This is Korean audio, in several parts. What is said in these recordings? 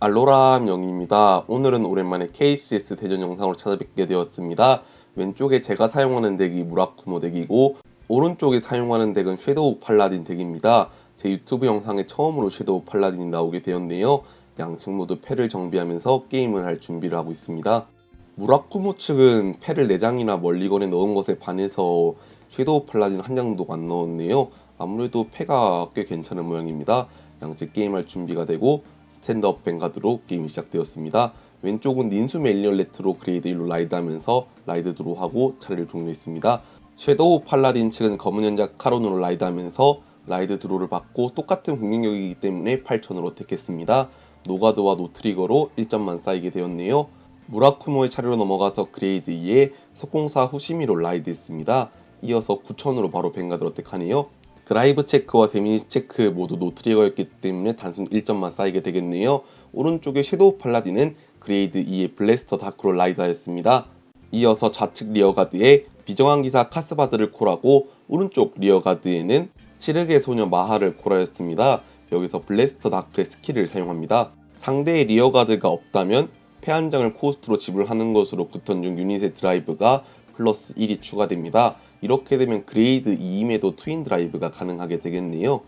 알로라 명입니다. 오늘은 오랜만에 KCS 대전 영상으로 찾아뵙게 되었습니다. 왼쪽에 제가 사용하는 덱이 무라쿠모 덱이고 오른쪽에 사용하는 덱은 섀도우 팔라딘 덱입니다. 제 유튜브 영상에 처음으로 섀도우 팔라딘이 나오게 되었네요. 양측 모두 패를 정비하면서 게임을 할 준비를 하고 있습니다. 무라쿠모 측은 패를 4장이나 멀리건에 넣은 것에 반해서 섀도우 팔라딘 한 장도 안 넣었네요. 아무래도 패가 꽤 괜찮은 모양입니다. 양측 게임할 준비가 되고 스탠드업 뱅가드로 게임이 시작되었습니다. 왼쪽은 닌수 멜리얼 레트로 그레이드 1로 라이드하면서 라이드 드로우하고 차례를 종료했습니다. 섀도우 팔라딘 측은 검은 연자 카론으로 라이드하면서 라이드 드로우를 받고 똑같은 공격력이기 때문에 8천으로 택했습니다. 노가드와 노트리거로 1점만 쌓이게 되었네요. 무라쿠모의 차례로 넘어가서 그레이드 2에 석공사 후시미로 라이드했습니다. 이어서 9천으로 바로 뱅가드로 택하네요. 드라이브 체크와 데미지 체크 모두 노트리거였기 때문에 단순 1점만 쌓이게 되겠네요. 오른쪽에 섀도우 팔라딘은 그레이드 2의 블래스터 다크로 라이더였습니다. 이어서 좌측 리어가드에 비정한 기사 카스바드를 콜하고 오른쪽 리어가드에는 치르게 소녀 마하를 콜하였습니다. 여기서 블래스터 다크의 스킬을 사용합니다. 상대의 리어가드가 없다면 패한 장을 코스트로 지불하는 것으로 붙은 중 유닛의 드라이브가 플러스 1이 추가됩니다. 이렇게 되면 그레이드 2임에도 트윈 드라이브가 가능하게 되겠네요.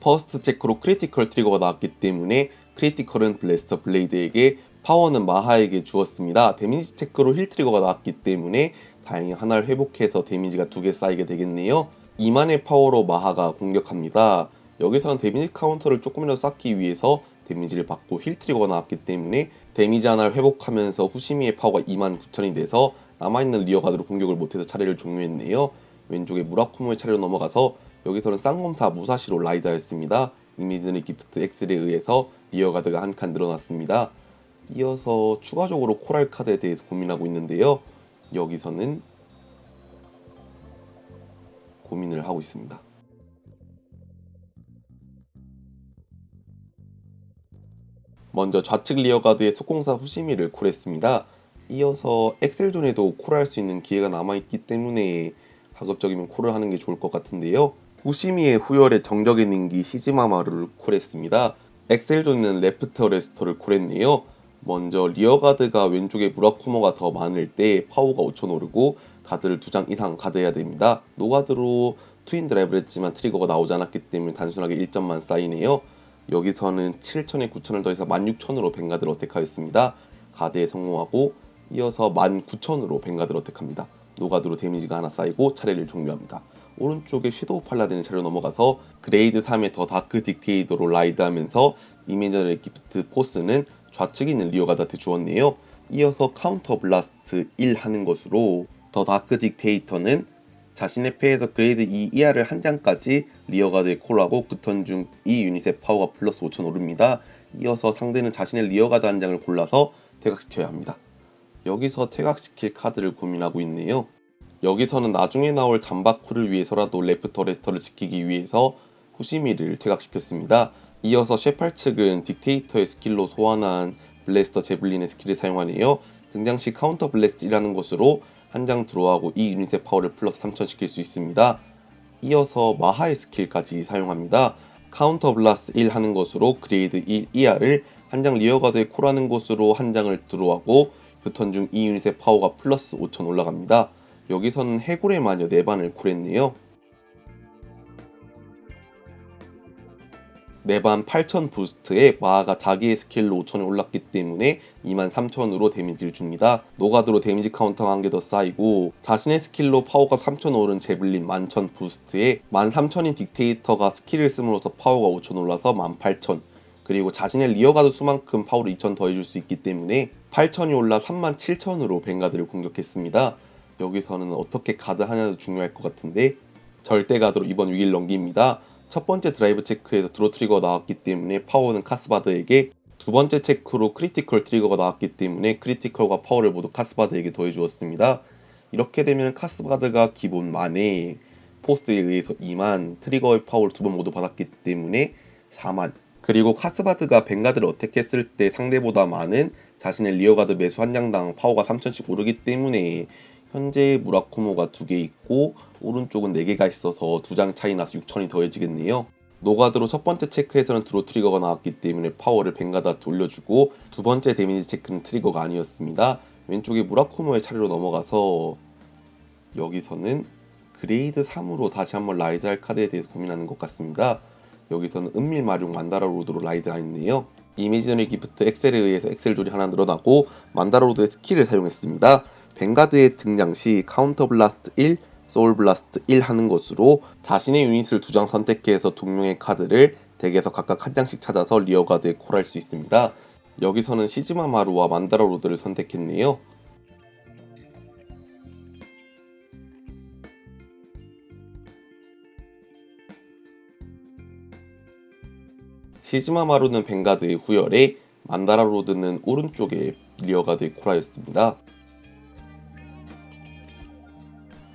퍼스트 체크로 크리티컬 트리거가 나왔기 때문에 크리티컬은 블래스터 블레이드에게 파워는 마하에게 주었습니다. 데미지 체크로 힐 트리거가 나왔기 때문에 다행히 하나를 회복해서 데미지가 두 개 쌓이게 되겠네요. 2만의 파워로 마하가 공격합니다. 여기서는 데미지 카운터를 조금이라도 쌓기 위해서 데미지를 받고 힐 트리거가 나왔기 때문에 데미지 하나를 회복하면서 후시미의 파워가 2만 9천이 돼서 남아있는 리어 가드로 공격을 못해서 차례를 종료했네요. 왼쪽에 무라쿠모의 차례로 넘어가서 여기서는 쌍검사 무사시로 라이더였습니다. 이미지는 기프트 X에 의해서 리어 가드가 한 칸 늘어났습니다. 이어서 추가적으로 코랄 카드에 대해서 고민하고 있는데요. 여기서는 고민을 하고 있습니다. 먼저 좌측 리어가드의 속공사 후시미를 콜했습니다. 이어서 엑셀존에도 콜 할 수 있는 기회가 남아있기 때문에 가급적이면 콜을 하는 게 좋을 것 같은데요. 후시미의 후열의 정적의 닌기 시즈마마루를 콜했습니다. 엑셀존은 레프트 레스터를 콜했네요. 먼저 리어가드가 왼쪽에 무라쿠모가 더 많을 때 파워가 5천 오르고 가드를 두장 이상 가드해야 됩니다. 노가드로 트윈 드라이브를 했지만 트리거가 나오지 않았기 때문에 단순하게 1점만 쌓이네요. 여기서는 7천에 9천을 더해서 16,000으로 뱅가드를 어택하였습니다. 가드에 성공하고 이어서 19,000으로 뱅가드를 어택합니다. 노가드로 데미지가 하나 쌓이고 차례를 종료합니다. 오른쪽에 섀도우 팔라딘의 차례로 넘어가서 그레이드 3의 더 다크 딕테이더로 라이드하면서 이미저널 기프트 포스는 좌측에 있는 리어가드한테 주었네요. 이어서 카운터 블라스트 1 하는 것으로 더 다크 딕테이터는 자신의 패에서 그레이드 2 이하를 한 장까지 리어가드에 콜하고 그턴중이 유닛의 파워가 플러스 5천 오릅니다. 이어서 상대는 자신의 리어가드 한 장을 골라서 퇴각시켜야 합니다. 여기서 퇴각시킬 카드를 고민하고 있네요. 여기서는 나중에 나올 잠바쿠를 위해서라도 레프터 레스터를 지키기 위해서 후시미를 퇴각시켰습니다. 이어서 셰팔 측은 딕테이터의 스킬로 소환한 블래스터 제블린의 스킬을 사용하네요. 등장 시 카운터 블래스트라는 것으로 한 장 들어가고 이 유닛의 파워를 플러스 3000 시킬 수 있습니다. 이어서 마하의 스킬까지 사용합니다. 카운터 블라스트 1 하는 것으로 그레이드 1 이하를 한 장 리어가드에 콜하는 것으로 한 장을 들어가고 교턴 중이 유닛의 파워가 플러스 5000 올라갑니다. 여기서는 해골의 마녀 4반을 콜했네요. 4반 8000 부스트에 마하가 자기의 스킬로 5000에 올랐기 때문에 23000으로 데미지를 줍니다. 노가드로 데미지 카운터가 한 개 더 쌓이고 자신의 스킬로 파워가 3000 오른 제블린 11000 부스트에 13000인 딕테이터가 스킬을 씀으로써 파워가 5000 올라서 18000 그리고 자신의 리어가드 수만큼 파워를 2000 더해줄 수 있기 때문에 8000이 올라 37000으로 뱅가드를 공격했습니다. 여기서는 어떻게 가드 하냐도 중요할 것 같은데 절대 가드로 이번 위기를 넘깁니다. 첫 번째 드라이브 체크에서 드로 트리거가 나왔기 때문에 파워는 카스바드에게 두 번째 체크로 크리티컬 트리거가 나왔기 때문에 크리티컬과 파워를 모두 카스바드에게 더해 주었습니다. 이렇게 되면 카스바드가 기본 만에 포스트에 의해서 2만 트리거의 파워를 두 번 모두 받았기 때문에 4만 그리고 카스바드가 뱅가드를 어택했을 때 상대보다 많은 자신의 리어가드 매수 한 장당 파워가 3000씩 오르기 때문에 현재 무라쿠모가 두 개 있고 오른쪽은 4개가 있어서 두 장 차이 나서 6천이 더해지겠네요. 노가드로 첫 번째 체크에서는 드로 트리거가 나왔기 때문에 파워를 벵가드한테 올려주고 두 번째 데미지 체크는 트리거가 아니었습니다. 왼쪽에 무라쿠모의 차례로 넘어가서 여기서는 그레이드 3으로 다시 한번 라이드할 카드에 대해서 고민하는 것 같습니다. 여기서는 은밀 마룡 만다라 로드로 라이드가 있네요. 이미지너리 기프트 엑셀에 의해서 엑셀 줄이 하나 늘어나고 만다라 로드의 스킬을 사용했습니다. 뱅가드의 등장 시 카운터 블라스트 1, 소울 블라스트 1 하는 것으로 자신의 유닛을 두 장 선택해서 두 명의 카드를 덱에서 각각 한 장씩 찾아서 리어가드에 콜할 수 있습니다. 여기서는 시즈마 마루와 만다라 로드를 선택했네요. 시즈마 마루는 벵가드의 후열에 만다라 로드는 오른쪽에 리어가드의 코라였습니다.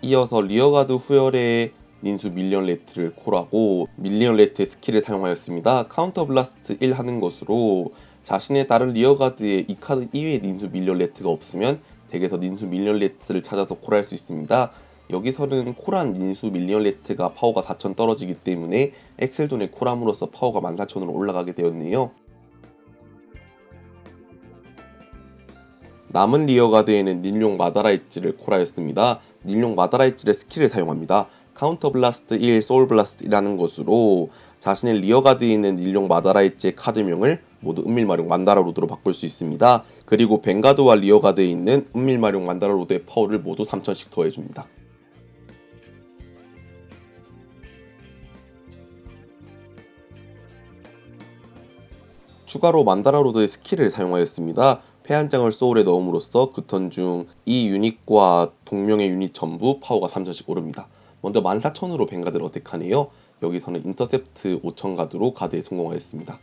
이어서 리어가드 후열에 닌수 밀리언 레트를 콜하고 밀리언 레트의 스킬을 사용하였습니다. 카운터 블라스트 1 하는 것으로 자신의 다른 리어가드에 이 카드 이외에 닌수 밀리언 레트가 없으면 덱에서 닌수 밀리언 레트를 찾아서 콜할 수 있습니다. 여기서는 콜한 닌수 밀리언 레트가 파워가 4,000 떨어지기 때문에 엑셀존에 콜함으로써 파워가 14,000으로 올라가게 되었네요. 남은 리어가드에는 닐용 마다라 엣지를 콜하였습니다. 닐용 마다라 엣지의 스킬을 사용합니다. 카운터 블라스트 1, 소울 블라스트 1라는 것으로 자신의 리어가드에 있는 닐용 마다라 엣지의 카드명을 모두 은밀마룡 만다라 로드로 바꿀 수 있습니다. 그리고 벵가드와 리어가드에 있는 은밀마룡 만다라 로드의 파워를 모두 3000씩 더해줍니다. 추가로 만다라 로드의 스킬을 사용하였습니다. 패한 장을 소울에 넣음으로써 그 턴 중 이 유닛과 동명의 유닛 전부 파워가 3000씩 오릅니다. 먼저 14,000으로 뱅가드를 어택하네요. 여기서는 인터셉트 5,000 가드로 가드에 성공하였습니다.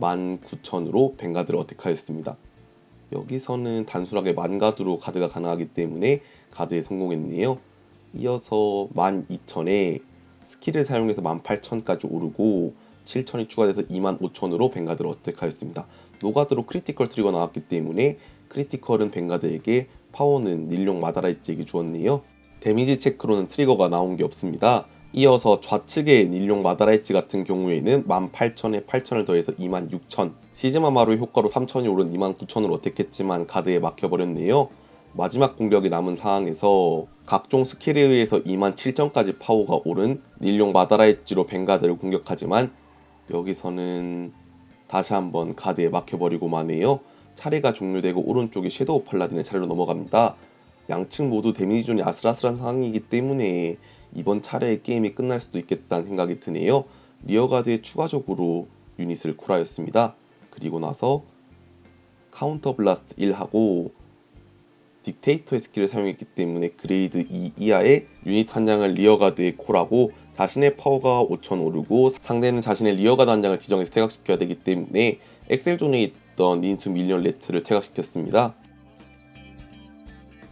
19,000으로 뱅가드를 어택하였습니다. 여기서는 단순하게 만가드로 가드가 가능하기 때문에 가드에 성공했네요. 이어서 12,000에 스킬을 사용해서 18,000까지 오르고 7,000이 추가돼서 25,000으로 뱅가드를 어택하였습니다. 노가드로 크리티컬 트리거 나왔기 때문에 크리티컬은 뱅가드에게 파워는 닐용 마다라이츠에게 주었네요. 데미지 체크로는 트리거가 나온 게 없습니다. 이어서 좌측의 닐용 마다라이츠 같은 경우에는 18,000에 8,000을 더해서 26,000 시즈마마루 효과로 3,000이 오른 29,000으로 어택했지만 가드에 막혀버렸네요. 마지막 공격이 남은 상황에서 각종 스킬에 의해서 27,000까지 파워가 오른 닐용 마다라이츠로 뱅가드를 공격하지만 여기서는 다시 한번 가드에 막혀버리고 마네요. 차례가 종료되고 오른쪽에 섀도우 팔라딘의 차례로 넘어갑니다. 양측 모두 데미지존이 아슬아슬한 상황이기 때문에 이번 차례의 게임이 끝날 수도 있겠다는 생각이 드네요. 리어가드에 추가적으로 유닛을 콜하였습니다. 그리고 나서 카운터 블라스트 1하고 딕테이터의 스킬을 사용했기 때문에 그레이드 2 이하의 유닛 한 장을 리어가드에 콜하고 자신의 파워가 5000 오르고 상대는 자신의 리어가드 한 장을 지정해서 퇴각시켜야 되기 때문에 엑셀존에 있던 닌수 밀리언 레트를 퇴각시켰습니다.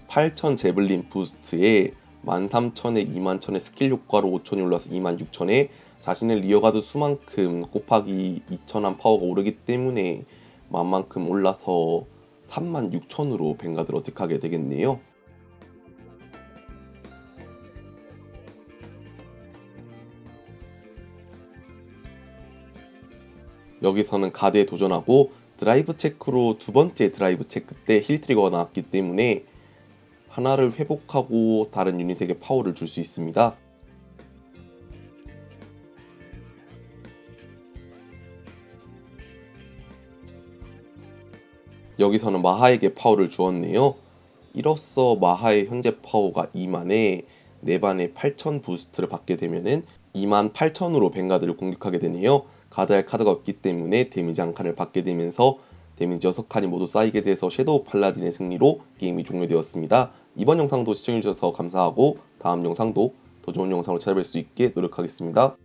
8000 제블린 부스트에 13000에 21000의 스킬 효과로 5000이 올라서 26000에 자신의 리어가드 수만큼 곱하기 2000한 파워가 오르기 때문에 만만큼 올라서 36,000으로 뱅가드를 어택하게 되겠네요. 여기서는 가드에 도전하고 드라이브 체크로 두 번째 드라이브 체크 때 힐 트리거가 나왔기 때문에 하나를 회복하고 다른 유닛에게 파워를 줄 수 있습니다. 여기서는 마하에게 파워를 주었네요. 이로써 마하의 현재 파워가 2만에 4반에 8000 부스트를 받게 되면은 2만 8000으로 뱅가드를 공격하게 되네요. 가드할 카드가 없기 때문에 데미지 한 칸을 받게 되면서 데미지 6칸이 모두 쌓이게 돼서 섀도우 팔라딘의 승리로 게임이 종료되었습니다. 이번 영상도 시청해주셔서 감사하고 다음 영상도 더 좋은 영상으로 찾아뵐 수 있게 노력하겠습니다.